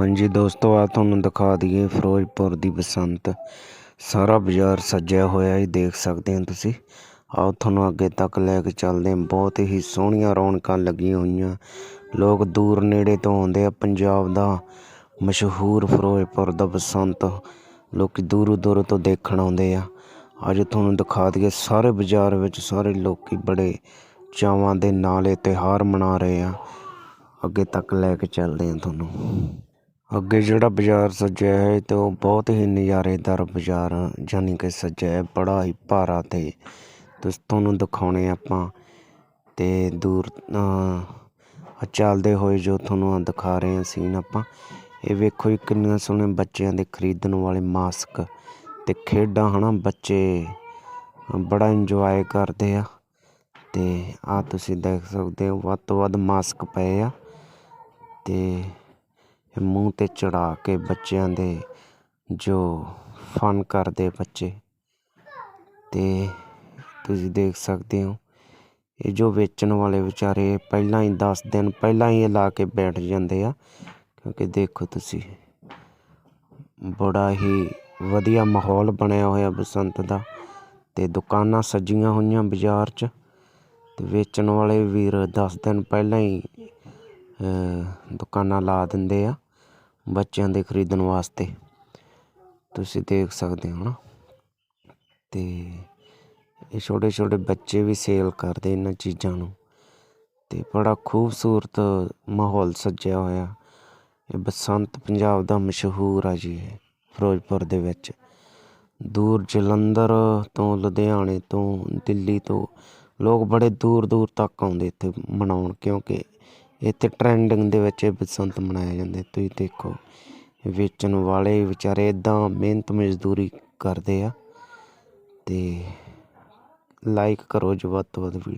ਹਾਂਜੀ ਦੋਸਤੋ ਆ ਤੁਹਾਨੂੰ ਦਿਖਾ ਦਈਏ ਫਿਰੋਜ਼ਪੁਰ ਦੀ ਬਸੰਤ। ਸਾਰਾ ਬਾਜ਼ਾਰ ਸੱਜਿਆ ਹੋਇਆ ਹੀ, ਦੇਖ ਸਕਦੇ ਹੋ ਤੁਸੀਂ। ਆਓ ਤੁਹਾਨੂੰ ਅੱਗੇ ਤੱਕ ਲੈ ਕੇ ਚੱਲਦੇ ਹਾਂ। ਬਹੁਤ ਹੀ ਸੋਹਣੀਆਂ ਰੌਣਕਾਂ ਲੱਗੀਆਂ ਹੋਈਆਂ। ਲੋਕ ਦੂਰ ਨੇੜੇ ਤੋਂ ਆਉਂਦੇ ਆ। ਪੰਜਾਬ ਦਾ ਮਸ਼ਹੂਰ ਫਿਰੋਜ਼ਪੁਰ ਦਾ ਬਸੰਤ ਲੋਕ ਦੂਰੋਂ ਦੂਰੋਂ ਤੋਂ ਦੇਖਣ ਆਉਂਦੇ ਆ। ਅੱਜ ਤੁਹਾਨੂੰ ਦਿਖਾ ਦਈਏ, ਸਾਰੇ ਬਾਜ਼ਾਰ ਵਿੱਚ ਸਾਰੇ ਲੋਕੀ ਬੜੇ ਚਾਵਾਂ ਦੇ ਨਾਲ ਇਹ ਤਿਉਹਾਰ ਮਨਾ ਰਹੇ ਆ। ਅੱਗੇ ਤੱਕ ਲੈ ਕੇ ਚੱਲਦੇ ਹਾਂ ਤੁਹਾਨੂੰ। ਅੱਗੇ ਜਿਹੜਾ ਬਾਜ਼ਾਰ ਸੱਜਿਆ ਹੈ ਤੇ ਉਹ ਬਹੁਤ ਹੀ ਨਜ਼ਾਰੇਦਾਰ ਬਾਜ਼ਾਰ ਜਾਨੀ ਕਿ ਸੱਜਿਆ ਹੈ, ਬੜਾ ਹੀ ਭਾਰਾ ਤੇ ਤੁਸੀਂ, ਤੁਹਾਨੂੰ ਦਿਖਾਉਣੇ ਆਪਾਂ ਤੇ ਦੂਰ ਚੱਲਦੇ ਹੋਏ ਜੋ ਤੁਹਾਨੂੰ ਦਿਖਾ ਰਹੇ ਹਾਂ ਸੀਨ ਆਪਾਂ, ਇਹ ਵੇਖੋ ਜੀ ਕਿੰਨੇ ਸੋਹਣੇ ਬੱਚਿਆਂ ਦੇ ਖਰੀਦਣ ਵਾਲੇ ਮਾਸਕ ਤੇ ਖੇਡਾਂ ਹਨਾ ਬੱਚੇ ਬੜਾ ਇੰਜੋਏ ਕਰਦੇ ਆ ਤੇ ਆ ਤੁਸੀਂ ਦੇਖ ਸਕਦੇ ਹੋ ਵੱਧ ਤੋਂ ਵੱਧ ਮਾਸਕ ਪਏ ਆ ਤੇ ਮੂੰਹ ਤੇ ਚੜਾ ਕੇ ਬੱਚਿਆਂ ਦੇ ਜੋ ਫਨ ਕਰਦੇ ਬੱਚੇ। ਤੇ ਤੁਸੀਂ ਦੇਖ ਸਕਦੇ ਹੋ, ਇਹ ਜੋ ਵੇਚਣ ਵਾਲੇ ਵਿਚਾਰੇ ਪਹਿਲਾਂ ਹੀ 10 ਦਿਨ ਪਹਿਲਾਂ ਹੀ ਇਹ ਲਾ ਕੇ ਬੈਠ ਜਾਂਦੇ ਆ, ਕਿਉਂਕਿ ਦੇਖੋ ਤੁਸੀਂ, ਬੜਾ ਹੀ ਵਧੀਆ ਮਾਹੌਲ ਬਣਿਆ ਹੋਇਆ ਬਸੰਤ ਦਾ। ਤੇ ਦੁਕਾਨਾਂ ਸਜੀਆਂ ਹੋਈਆਂ ਬਾਜ਼ਾਰ 'ਚ, ਤੇ ਵੇਚਣ ਵਾਲੇ ਵੀਰ 10 ਦਿਨ ਪਹਿਲਾਂ ਹੀ ਦੁਕਾਨਾਂ ਲਾ ਦਿੰਦੇ ਆ। ਬੱਚਿਆਂ ਦੇ ਖਰੀਦਣ ਵਾਸਤੇ। ਤੁਸੀਂ ਦੇਖ ਸਕਦੇ ਹੋ ਨਾ। ਤੇ ਇਹ ਛੋਟੇ ਛੋਟੇ ਬੱਚੇ ਵੀ ਸੇਲ ਕਰਦੇ ਇਹਨਾਂ ਚੀਜ਼ਾਂ ਨੂੰ। ਤੇ ਬੜਾ ਖੂਬਸੂਰਤ ਮਾਹੌਲ ਸੱਜਿਆ ਹੋਇਆ। ਇਹ ਬਸੰਤ ਪੰਜਾਬ ਦਾ ਮਸ਼ਹੂਰ ਆ ਜੀ ਇਹ, ਫਿਰੋਜ਼ਪੁਰ ਦੇ ਵਿੱਚ। ਦੂਰ ਜਲੰਧਰ ਤੋਂ, ਲੁਧਿਆਣੇ ਤੋਂ, ਦਿੱਲੀ ਤੋਂ ਲੋਕ ਬੜੇ ਦੂਰ ਦੂਰ ਤੱਕ ਆਉਂਦੇ ਇੱਥੇ ਮਨਾਉਣ, ਕਿਉਂਕਿ ਇੱਥੇ ਟ੍ਰੈਂਡਿੰਗ ਦੇ ਵਿੱਚ ਇਹ ਬਸੰਤ ਮਨਾਇਆ ਜਾਂਦਾ ਤੁਸੀਂ ਦੇਖੋ, ਵੇਚਣ ਵਾਲੇ ਵਿਚਾਰੇ ਇਦਾਂ ਮਿਹਨਤ ਮਜ਼ਦੂਰੀ ਕਰਦੇ ਆ ਅਤੇ ਲਾਈਕ ਕਰੋ ਜੀ ਵੱਧ ਤੋਂ ਵੱਧ ਵੀਡੀਓ